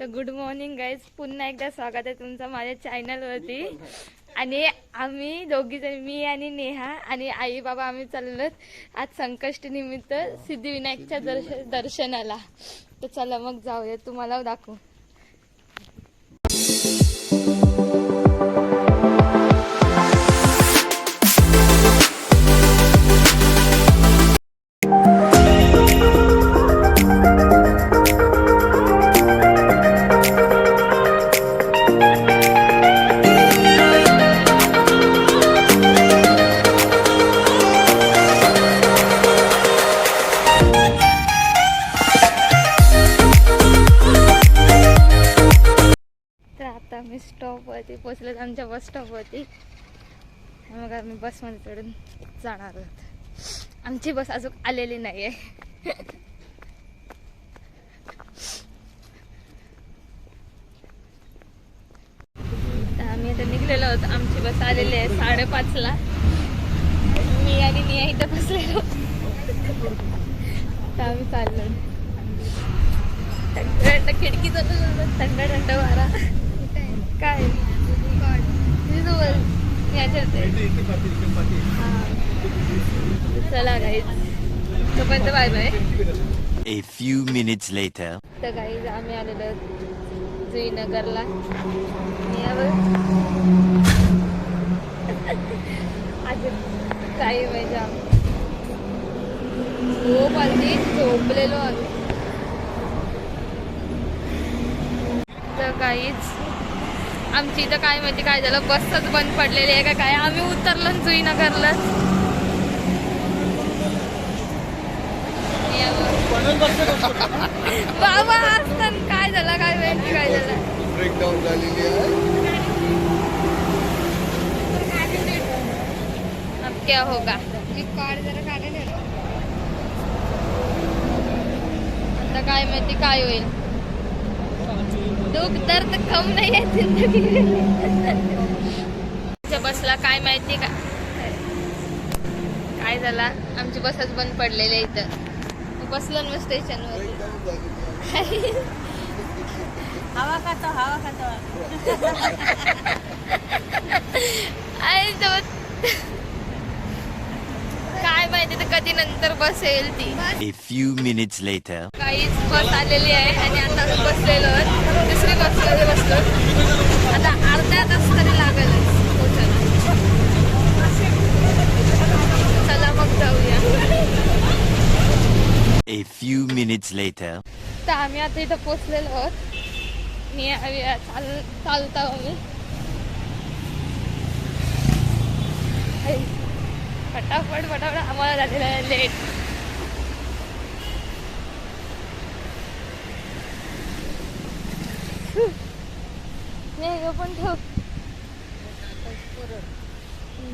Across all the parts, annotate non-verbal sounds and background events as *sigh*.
तर good morning guys पुन्हा एकदा स्वागत आहे तुमचं माझ्या चॅनलवरती आणि आम्ही दोघी जण मी आणि नेहा आणि आई बाबा आम्ही चाललो आज संकष्टी निमित्त सिद्धिविनायकच्या दर्श दर्शनाला. तर चला मग जाऊया. तुम्हाला दाखवू. आम्ही बसमध्ये चढून जाणार आहोत. आमची बस अजून आलेली नाही आहे आम्ही आता निघलेलो आहोत. आमची बस आलेली आहे साडेपाचला. मी आणि मी इथं बसलेलो. तर आम्ही चाललो. थंड थंड चालू थंड थंड वारा. काय? चला गाईज तोपर्यंत bye bye A few minutes later. तर गाईज आम्ही आलेलो जुईनगरला काही मजा झोप आली झोपलेलो आम्ही. तर काहीच आमची इथं काय माहिती काय झालं? बसच बंद पडलेली आहे का काय? आम्ही उतरलो न जुईनगरला बाबा असताना काय झालं? काय माहिती काय झालं? ब्रेकडाऊन झालेली आहे. अब क्या होगा आता काय माहिती काय होईल? दुःख दर्द कम नाही आहे जिंदगी बसला काय माहिती का? काय झाला? आमची बसच बंद पडलेली आहे इथं. बसलो ना स्टेशनवर झालेली आहे हवा खातो हवा खातो काय माहिती तर कधी नंतर बस येईल ती. A few minutes later. काहीच बस आलेली आहे आणि आता आम्ही बसलेलो. दुसरी बसमध्ये बसलो आता अर्ध्या तास तरी लागेल पोचायला चला मग जाऊया. A few minutes later. तर आम्ही आता इथं पोचलेलो आहोत. मी चाल चालता आम्ही. फटाफट फटाफट आम्हाला झालेलं आहे लेट नाही ह्यो पण ठेव.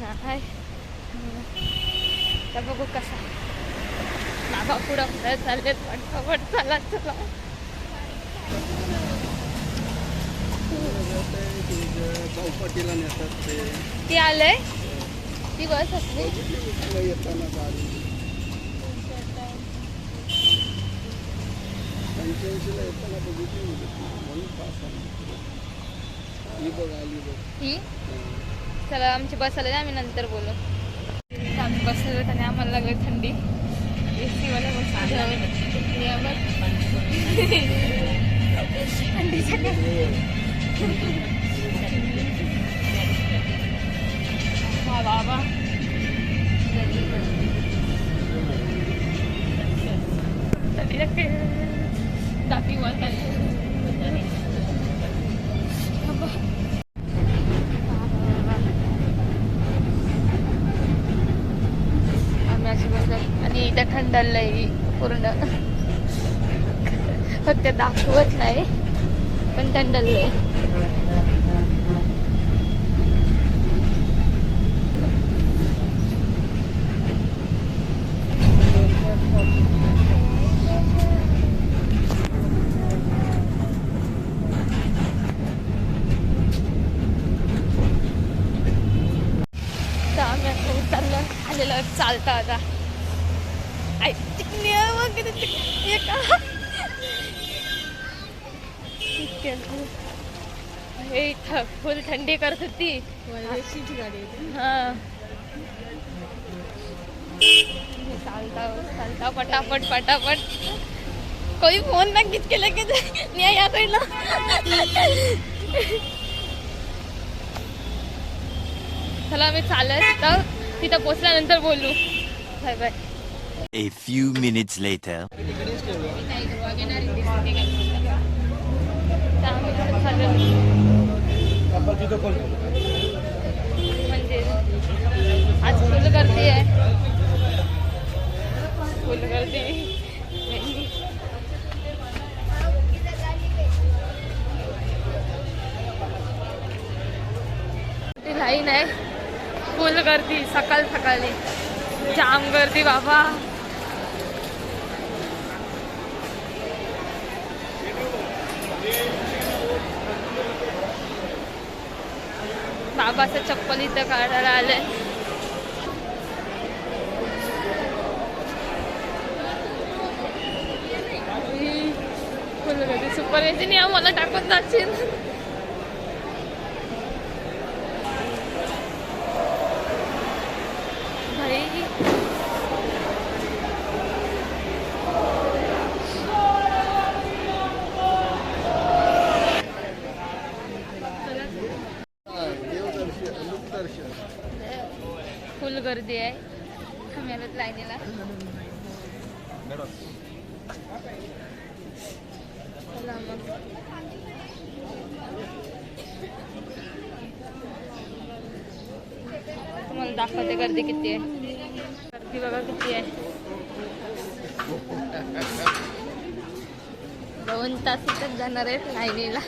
नाही. तर बघू कसा. बाबा पुढं पुढं चाललेत पण चला चला. चौपाटीला नेतात ते ती आलंय? ती बस असली? येताना गाडी पंच्याऐंशीला येताना बघितली म्हणून पास आहे. ही बघ आली बघ. ही? चला आमची बस आली आम्ही नंतर बोलू. आम्ही बसलो आणि आम्हाला लागली थंडी. ए सीवाला बस थंडीच्या बाबा आणि पूर्ण. फक्त दाखवत नाही पण थंडालय तर आम्ही असं उतरलो आलेलो चालता आता आई, चिकनी आहे बघ किती चिकनी आहे का? इतके हे इथं होती हा. चालता पटापट पटापट. कोई फोन ना खींच के लेके जाए नहीं या कोई ना. चला आम्ही चालत तिथं तिथं पोचल्यानंतर बोलू. Bye bye. A few minutes later. म्हणजे आज फुल गर्दी आहे फुल लाईन आहे फुल गर्दी सकाळ सकाळी जाम गर्दी बाबा। बाबाचं चप्पल इथं काढायला आलंय. फुल गर्दी सुपर एन्जिनी मला टाकून जाशील. गर्दी आहे. आम्ही लाईनीला. मग. तुम्हाला दाखवते गर्दी किती आहे. गर्दी बघा किती आहे. दोन तास इथं जाणार आहेत लाईनीला.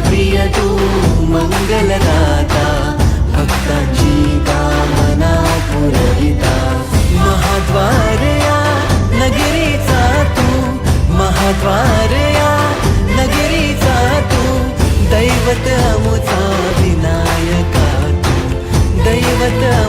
प्रिय तू मंगलदाता भक्तांची कामना पुरविता. महाद्वारया नगरीचा तू महाद्वारया नगरीचा तू. दैवत अमुचा विनायका तू. दैवत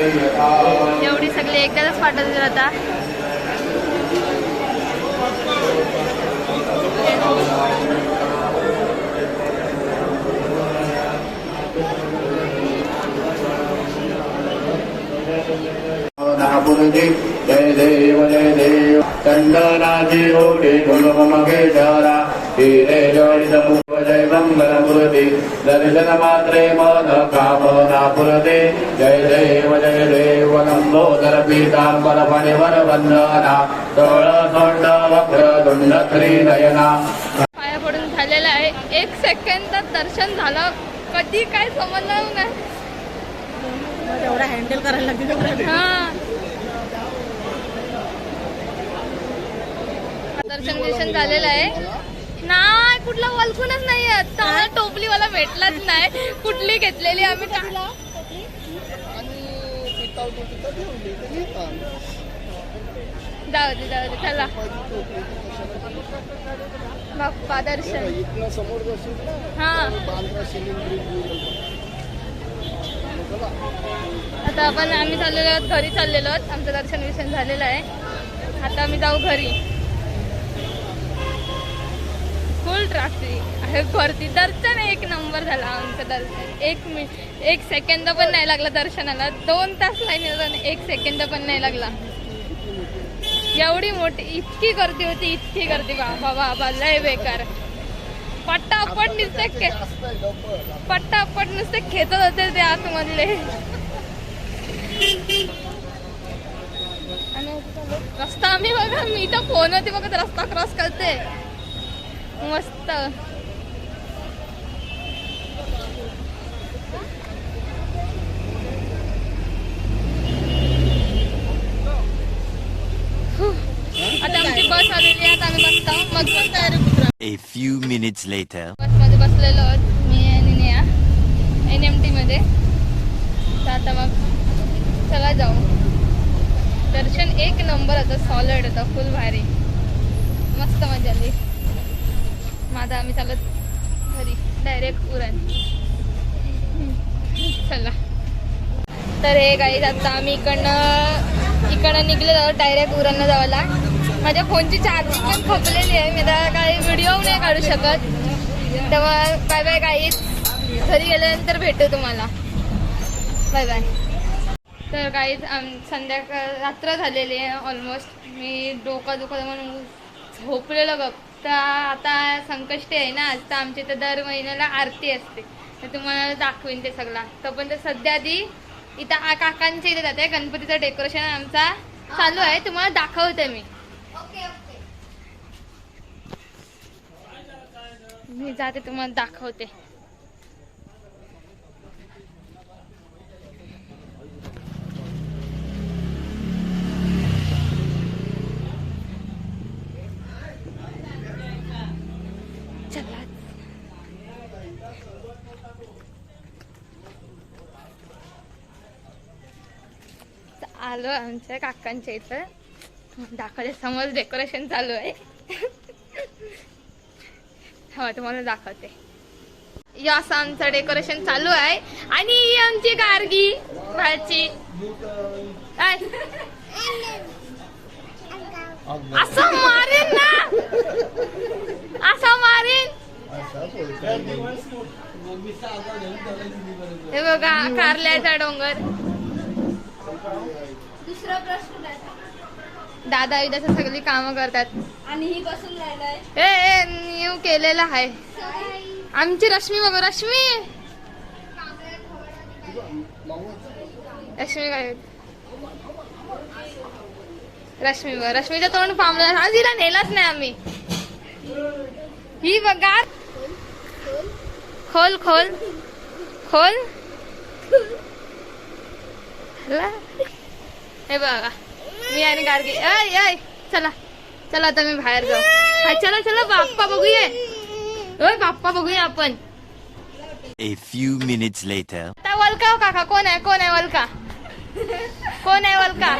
एवढी सगळी एकदाच पाठवत आता. जय देव जय देव. चंदनाची ओढी गुणमगेश्वरा हिरे जडित दर्शन मात्रे मन कामना पुरते जय देव जय देव लंबोदर पीतांबर फणिवर वंदना तोळ सोंड वक्र दुंड नयना पाया पडून झालेलं आहे. एक सेकंदात दर्शन झालं. कधी काय समजलं नाही. एवढा हँडल करायला लागते हा. दर्शन बिर्शन झालेलं आहे. नाही कुठला वलकूनच नाही चांगला टोपलीवाला भेटलाच नाही. कुठली घेतलेली आम्ही आणि ठेवली तर. जाऊ दे जाऊ दे चला. बाप्पा दर्शन इथनं समोर बसून ना हा. बांद्रा आता आपण आम्ही चाललेलो आहोत घरी चाललेलो आहोत. आमचं दर्शन विर्शन झालेलं आहे. आता आम्ही जाऊ घरी. फुल ट्रॅफिक आहे भरती दर्शन एक नंबर झाला आमचं दर्शन. एक मिनिट एक सेकंद पण नाही लागला दर्शनाला. दोन तास लाईन एक सेकंद पण नाही लागला. एवढी मोठी इतकी गर्दी होती इतकी गर्दी. बाबा बाबा लय बेकार. पट्टापट नुसते पट्टापट नुसते खेचत होते ते आतमधले. रस्ता आम्ही बघा मी तर फोन होती बघत रस्ता क्रॉस करते. मस्त. आता आमची बस आलेली आहे आता आम्ही बसतो. मग बस A few minutes later. बसमध्ये बसलेलो आहोत मी आणि नेहा एन एम टीमध्ये तर आता मग चला जाऊ. दर्शन एक नंबर होतं सॉलिड होतं फुल भारी. मस्त मजा आली. माझा आम्ही चालत घरी. डायरेक्ट उरण. चला. तर हे गाईज आता आम्ही इकडनं इकडनं निघले जाऊ डायरेक्ट उरणला जावाला माझ्या फोनची चार्जिंग पण खपलेली आहे. मी आता काही व्हिडिओ नाही काढू शकत. तेव्हा बाय बाय गाईज घरी गेल्यानंतर भेटू तुम्हाला. बाय बाय तर काहीच आम संध्याकाळ रात्र झालेली आहे ऑलमोस्ट मी डोका दुखत म्हणून झोपलेलं गप्प तर आता संकष्टी आहे ना आज तर आमच्या इथं दर महिन्याला आरती असते. तर तुम्हाला दाखवीन ते सगळं. तर पण ते सध्या आधी इथं काकांच्या इथे जाते गणपतीचं डेकोरेशन आमचा चालू आहे. तुम्हाला दाखवते मी. मी जाते तुम्हाला दाखवते. आलो आमच्या काकांच्या इथं. दाखवते समोर डेकोरेशन चालू आहे. हा तुम्हाला दाखवते. या असं आमचं डेकोरेशन चालू आहे. आणि ही आमची गार्गी भाची. असं मारेन ना. असं मारेन. हे बघा कारल्याचा डोंगर. दुसरा प्रश्न दादा विदाचं सगळी कामं करतात. आणि ही बसून ए न्यू केलेलं आहे. आमची रश्मी बघा रश्मी! रश्मी काय? रश्मी बघ रश्मीचं तोंड पामलं हा तिला नेलाच नाही आम्ही. ही बघा. खोल खोल. खोल. हे बघा. मी आणि गार्गी ऐ ऐ चला. चला आता मी बाहेर जाऊ. हा चला चला बाप्पा बघूया. ओय बाप्पा बघूया आपण. A few minutes later. आता वलका हो काका. कोण आहे? कोण आहे वलका? कोण आहे वलका?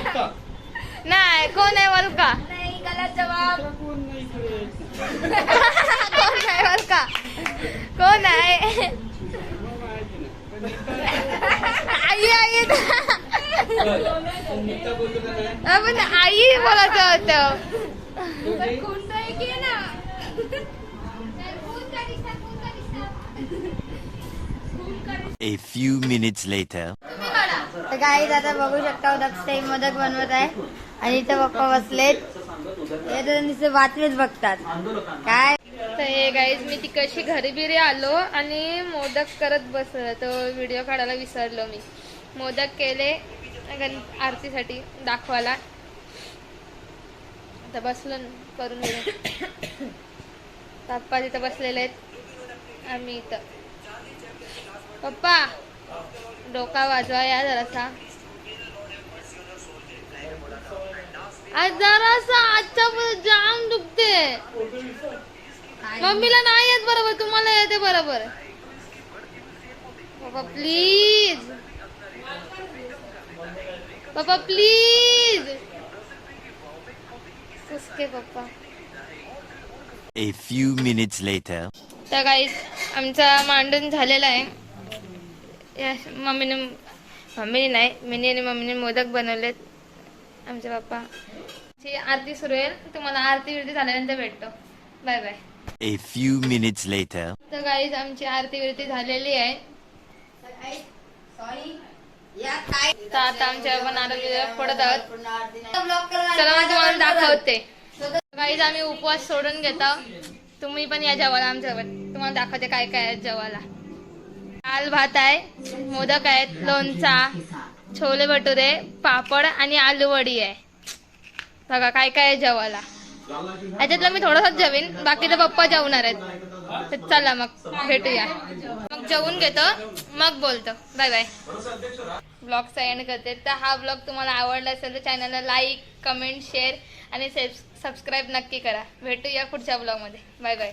नाही कोण आहे वलका? नाही गलत जवाब. *laughs* कोण आहे वलका? कोण आहे? आई आई. आपण आई बोलायचं होतं. A few minutes later. तर काही आता बघू शकता दक्षताई मोदक बनवत आहे. आणि इथे पप्पा बसलेत. हे तर नुसते वाचलेच बघतात. काय? तर हे गाईज मी तिकडशी घरी बिरी आलो आणि मोदक करत बसल. तो व्हिडिओ काढायला विसरलो मी. मोदक केले गण आरतीसाठी दाखवायला. आता बसलो करून पप्पा तिथं बसलेले आहेत. आम्ही इथं. पप्पा डोका वाजवा या जरासा. आज जरासा आजच्या जाम दुखते मम्मीला नाही येत बरोबर तुम्हाला येते बरोबर. पप्पा प्लीज पप्पा प्लीज कुसके पप्पा? A few minutes later. तर काहीच आमचा मांडून झालेला आहे. मम्मीने मम्मीने नाही मिनी आणि मम्मीने मोदक बनवलेत. आमचे पप्पा. ची आरती सुरू आहे तुम्हाला आरती विरती झाल्यानंतर भेटतो. Bye bye A few minutes later. तर काहीच आमची आरती विरती झालेली आहे. तर आता आमच्या आपण आरोग्य पडत आहोत. चला तुम्हाला दाखवते. आम्ही उपवास सोडून घेतो. तुम्ही पण या जेवायला आमच्यावर तुम्हाला दाखवते काय काय आहे जेवायला. दाल भात आहे मोदक आहेत लोणचा छोले भटुरे पापड आणि आलू वडी आहे. बघा काय काय आहे जेवायला. याच्यातलं मी थोडंसंच जेवीन. बाकी तर पप्पा जेवणार आहेत. तर चला मग भेटूया. मग जेवून घेतो. मग बोलतो. बाय बाय ब्लॉगचा एंड करते. तर हा ब्लॉग तुम्हाला आवडला असेल तर चॅनलला लाईक कमेंट शेअर आणि सबस्क्राईब नक्की करा. भेटूया पुढच्या ब्लॉगमध्ये बाय बाय